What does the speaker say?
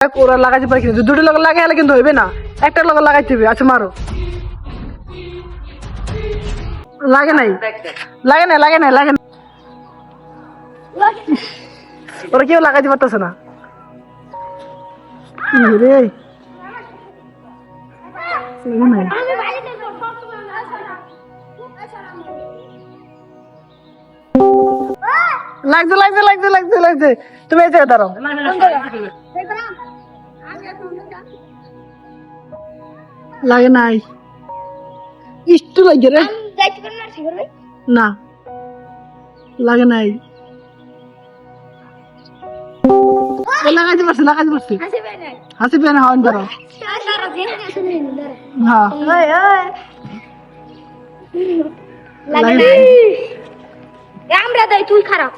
ওরা লাগাইতে পারে কিন্তু দুটো লোক লাগাই হলে কিন্তু হইবে না একটা লোক লাগাইতে হবে আচ্ছা মারো লাগে নাই লাগে নাই লাগে নাই লাগে নাই ওরা কেউ লাগাইতে পারতেছে না রে লাগছে লাগছে লাগছে লাগছে লাগছে তুমি এই জায়গায় দাঁড়াও লাগে নাই। ইষ্টু লাগে রে। না লাগে নাই। এ লাগাইতে পারছি লাগাইতে পারছি। হাসি পেয়ে না হওয়ান দাঁড়াও হ্যাঁ লাগে নাই। আমরা দেয় তুই খারাপ।